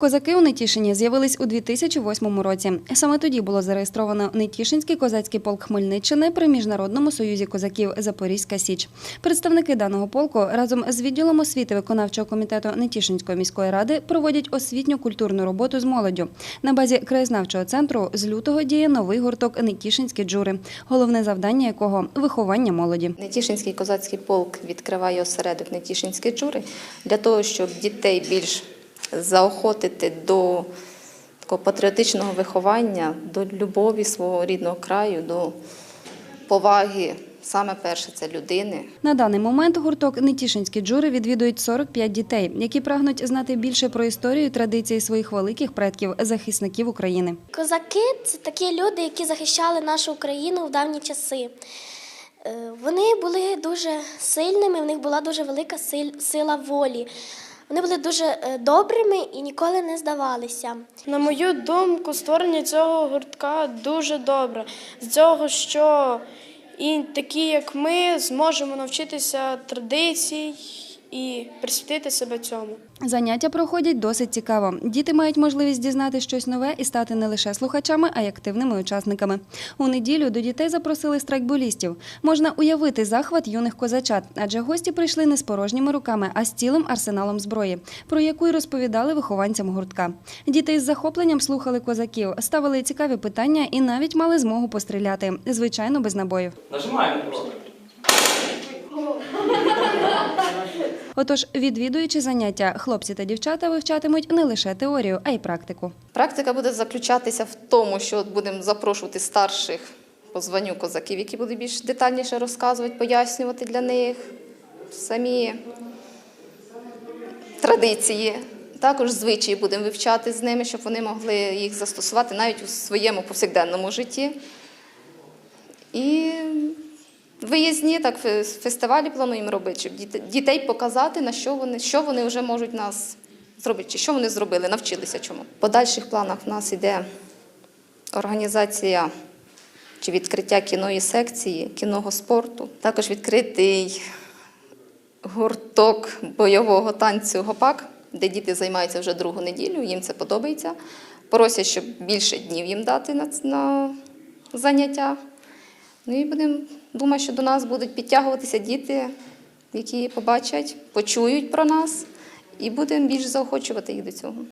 Козаки у Нетішині з'явились у 2008 році. Саме тоді було зареєстровано Нетішинський козацький полк Хмельниччини при Міжнародному союзі козаків Запорізька Січ. Представники даного полку разом з відділом освіти виконавчого комітету Нетішинської міської ради проводять освітньо-культурну роботу з молоддю. На базі краєзнавчого центру з лютого діє новий гурток Нетішинські джури, головне завдання якого виховання молоді. Нетішинський козацький полк відкриває осередок Нетішинські джури для того, щоб дітей більш заохотити до такого патріотичного виховання, до любові свого рідного краю, до поваги. Саме перше це людини. На даний момент гурток Нетішинські джури відвідують 45 дітей, які прагнуть знати більше про історію і традиції своїх великих предків, захисників України. Козаки це такі люди, які захищали нашу Україну в давні часи. Е, Вони були дуже сильними, в них була дуже велика сила волі. Вони були дуже е, добрими і ніколи не здавалися. На мою думку, створення цього гуртка дуже добре. З цього, що і такі, як ми, зможемо навчитися традицій і присвятити себе цьому. Заняття проходять досить цікаво. Діти мають можливість дізнати щось нове і стати не лише слухачами, а й активними учасниками. У неділю до дітей запросили страйкболістів. Можна уявити захват юних козачат, адже гості прийшли не з порожніми руками, а з цілим арсеналом зброї, про яку й розповідали вихованцям гуртка. Діти із захопленням слухали козаків, ставили цікаві питання і навіть мали змогу постріляти, звичайно, без набоїв. Нажимаємо просто. Отож, відвідуючи заняття, хлопці та дівчата вивчатимуть не лише теорію, а й практику. Практика буде заключатися в тому, що будемо запрошувати старших по козаків, які будуть більш детальніше розказувати, пояснювати для них самі традиції. Також звичаї будемо вивчати з ними, щоб вони могли їх застосувати навіть у своєму повсякденному житті. І виїзні так фестивалі плануємо робити, щоб дітей показати, на що вони, що вони вже можуть нас зробити, чи що вони зробили, навчилися чому. В подальших планах в нас йде організація чи відкриття кіної секції, кіного спорту. Також відкритий гурток бойового танцю гопак, де діти займаються вже другу неділю, їм це подобається. Просять, щоб більше днів їм дати на, на заняття. Ну і будемо думаю, що до нас будуть підтягуватися діти, які побачать, почують про нас, і будемо більш заохочувати їх до цього.